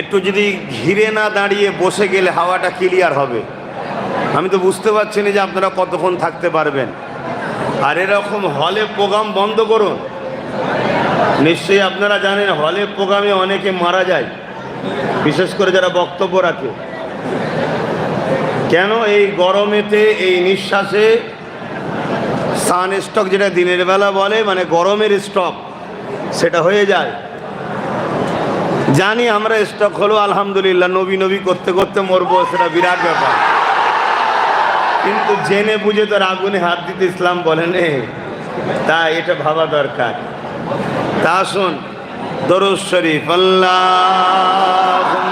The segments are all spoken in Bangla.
একটু যদি ঘিরে না দাঁড়িয়ে বসে গেলে হাওয়াটা ক্লিয়ার হবে। আমি তো বুঝতে পারছি না যে আপনারা কতক্ষণ থাকতে পারবেন। আর এরকম হলে প্রোগ্রাম বন্ধ করুন। নিশ্চয়ই আপনারা জানেন হলে প্রোগ্রামে অনেকে মারা যায়, বিশেষ করে যারা বক্তব্য রাখে। কেন এই গরমেতে, এই নিঃশ্বাসে? সান স্টক যেটা দিনের বেলা বলে মানে গরমের স্টক সেটা হয়ে যায়। জানি আমরা স্টক হলো, আলহামদুলিল্লাহ, নবী নবী করতে করতে মরবো, সেটা বিরাট ব্যাপার। কিন্তু জেনে বুঝে তোর আগুনে হাত দিতে ইসলাম বলেন তা এটা ভাবা দরকার। তা শোন, দরুদ শরীফ, আল্লাহুম্মা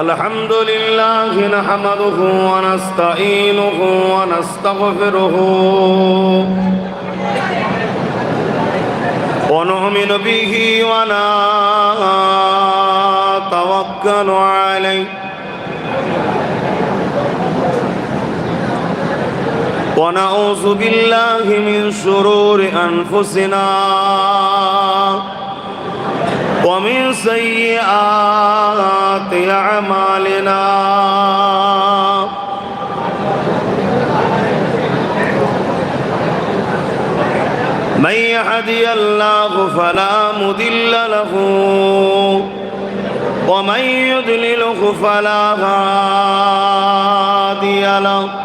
الحمد لله نحمده ونستعينه ونستغفره ونؤمن به ونتوكل عليه ونعوذ بالله من شرور أنفسنا ومن سيئات أعمالنا. من يهدي الله فلا مضل له ومن يضلله فلا هادي له.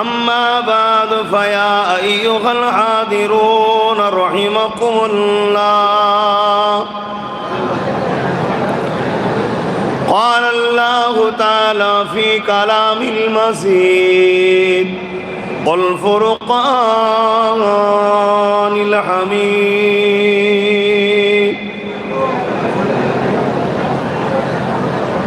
أما بعد فيا أيها الحاضرون رحمكم الله قال الله تعالى في كلام المزيد والفرقان الحميد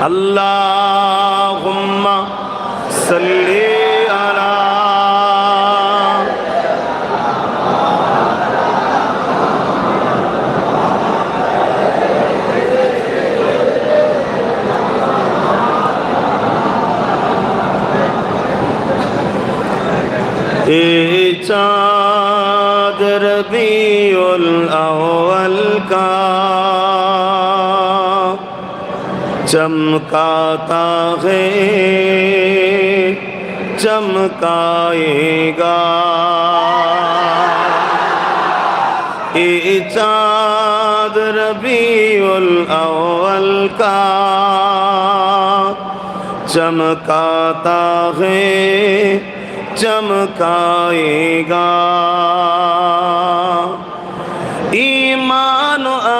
اللهم صل على এ চাঁদ রবিউল আউয়াল কা چمکاتا ہے چمکائے گا اے چاد ربی الاول کا چمکاتا ہے چمکائے گا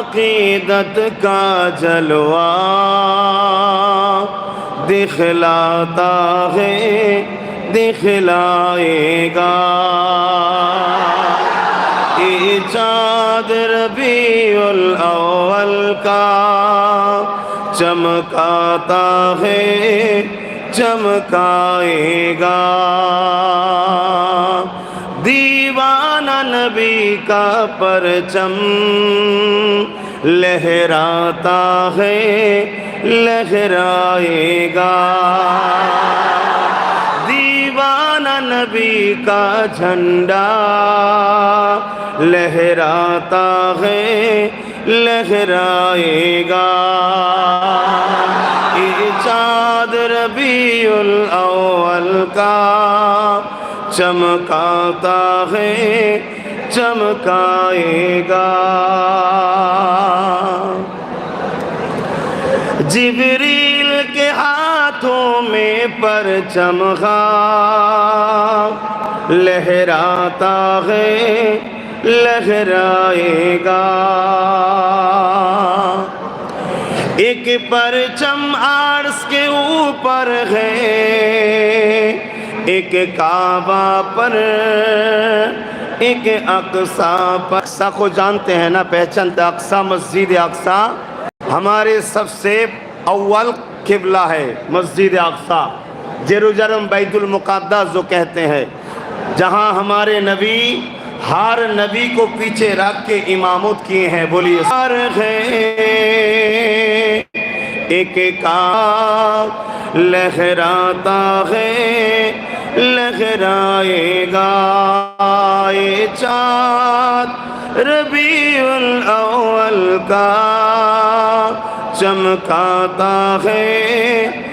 عقیدت کا جلوہ دکھلاتا ہے، دکھلائے گا۔ یہ چادر بھی الاول کا چمکاتا ہے، چمکائے گا۔ दीवाना नबी का परचम लहराता है लहराएगा दीवाना नबी का झंडा लहराता है लहराएगा ये चाँद रबीउल अव्वल का چمکاتا ہے چمکائے گا جبریل کے ہاتھوں میں پرچم خاک لہراتا ہے لہرائے گا ایک پرچم آرس کے اوپر ہے ایک کعبہ پر، ایک اقسا پر۔ اقسا کو جانتے ہیں نا، پہچانتے اقسا مسجد اقسا ہمارے سب سے اول قبلہ ہے مسجد اقسا جیروجرم بیت المقدس جو کہتے ہیں۔ جہاں ہمارے نبی، ہر نبی کو پیچھے رکھ کے امامت کیے ہیں۔ بولیے، ہر ہے، ایک کا لہراتا ہے۔ लहराएगा ये चाँद रबीउल अव्वल का चमकाता है